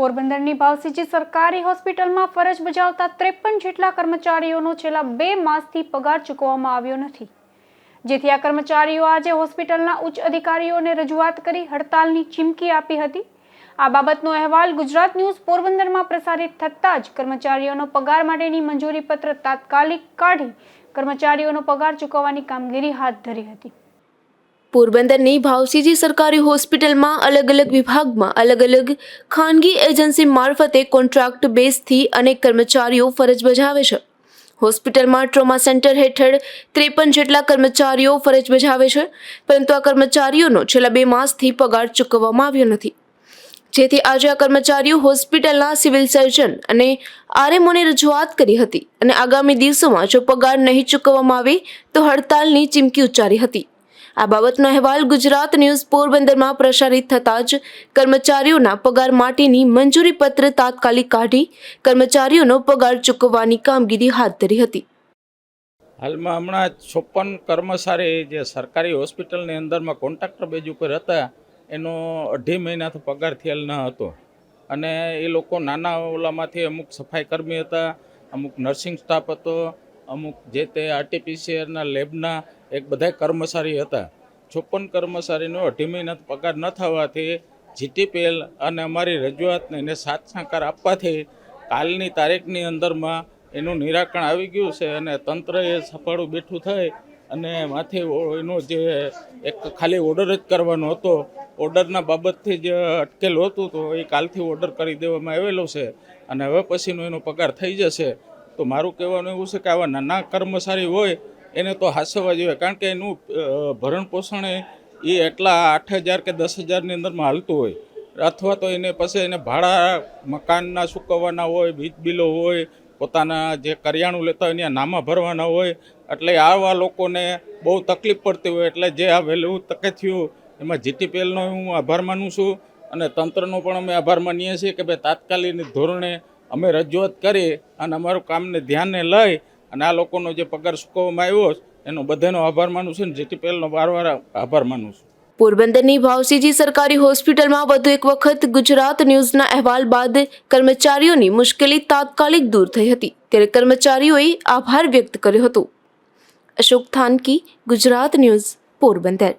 પોરબંદરની ભાવસીજી સરકારી હોસ્પિટલમાં ફરજ બજાવતા ત્રેપન જેટલા કર્મચારીઓનો છેલ્લા બે માસથી પગાર ચૂકવવામાં આવ્યો નથી. જેથી આ કર્મચારીઓ આજે હોસ્પિટલના ઉચ્ચ અધિકારીઓને રજૂઆત કરી હડતાલની ચીમકી આપી હતી. આ બાબતનો અહેવાલ ગુજરાત ન્યૂઝ પોરબંદરમાં પ્રસારિત થતાં જ કર્મચારીઓનો પગાર માટેની મંજૂરી પત્ર તાત્કાલિક કાઢી કર્મચારીઓનો પગાર ચૂકવવાની કામગીરી હાથ ધરી હતી. પોરબંદરની ભાવસીજી સરકારી હોસ્પિટલમાં અલગ અલગ વિભાગમાં અલગ અલગ ખાનગી એજન્સી મારફતે કોન્ટ્રાક્ટ બેઝથી અનેક કર્મચારીઓ ફરજ બજાવે છે. હોસ્પિટલમાં ટ્રોમા સેન્ટર હેઠળ ત્રેપન જેટલા કર્મચારીઓ ફરજ બજાવે છે, પરંતુ આ કર્મચારીઓનો છેલ્લા બે માસથી પગાર ચૂકવવામાં આવ્યો નથી. જેથી આજે આ કર્મચારીઓ હોસ્પિટલના સિવિલ સર્જન અને આરએમઓને રજૂઆત કરી હતી અને આગામી દિવસોમાં જો પગાર નહીં ચૂકવવામાં આવે તો હડતાલની ચીમકી ઉચ્ચારી હતી. આ બાબતનો અહેવાલ ગુજરાત ન્યૂઝ પોરબંદરમાં પ્રસારિત થતાં જ કર્મચારીઓના પગાર માટેની મંજૂરી પત્ર તાત્કાલિક કાઢી કર્મચારીઓનો પગાર ચૂકવવાની કામગીરી હાથ ધરી હતી. હાલમાં હમણાં છપ્પન કર્મચારી જે સરકારી હોસ્પિટલની અંદરમાં કોન્ટ્રાક્ટર બેજ ઉપર હતા, એનો અઢી મહિનાથી પગાર થયેલ ન હતો. અને એ લોકો નાના ઓલામાંથી અમુક સફાઈ કર્મી હતા, અમુક નર્સિંગ સ્ટાફ હતો અમુક જે તે આરટીપીસીઆરના લેબના એક બધા કર્મચારી હતા. છપ્પન કર્મચારીનો અઢી મહિના પગાર ન થવાથી જીટીપીએલ અને અમારી રજૂઆતને એને સાથ સહકાર આપવાથી કાલની તારીખની અંદરમાં એનું નિરાકરણ આવી ગયું છે અને તંત્ર એ સફળ બેઠું થાય અને માથી એનો જે એક ખાલી ઓર્ડર જ કરવાનો હતો. ઓર્ડરના બાબતથી જે અટકેલું હતું તો એ કાલથી ઓર્ડર કરી દેવામાં આવેલો છે અને હવે પછીનો એનો પગાર થઈ જશે. તો મારું કહેવાનું એવું છે કે આવા નાના કર્મચારી હોય, એને તો હાંસવા જોઈએ. કારણ કે એનું ભરણ પોષણ એ એટલા આઠ હજાર કે દસ હજારની અંદરમાં હાલતું હોય. અથવા તો એને પછી એને ભાડા મકાનના ચૂકવવાના હોય, વીજ બિલો હોય, પોતાના જે કરિયાણું લેતા હોય એના નામા ભરવાના હોય. એટલે આવા લોકોને બહુ તકલીફ પડતી હોય. એટલે જે આ વહેલું તકે થયું, એમાં જીટીપીએલનો હું આભાર માનું છું. અને તંત્રનો પણ અમે આભાર માનીએ છીએ કે ભાઈ તાત્કાલિક ધોરણે અમે રજૂઆત કરી અને અમારું કામને ધ્યાને લઈ અને આ લોકોનો જે પગાર ચૂકવવામાં આવ્યો એનો બધાનો આભાર માનું છું ને જીટીપીએલનો વારવાર આભાર માનું છું. પોરબંદરની ભાવસીજી સરકારી હોસ્પિટલમાં વધુ એક વખત ગુજરાત ન્યૂઝના અહેવાલ બાદ કર્મચારીઓની મુશ્કેલી તાત્કાલિક દૂર થઈ હતી. ત્યારે કર્મચારીઓએ આભાર વ્યક્ત કર્યો હતો. અશોક થાનકી, ગુજરાત ન્યૂઝ, પોરબંદર.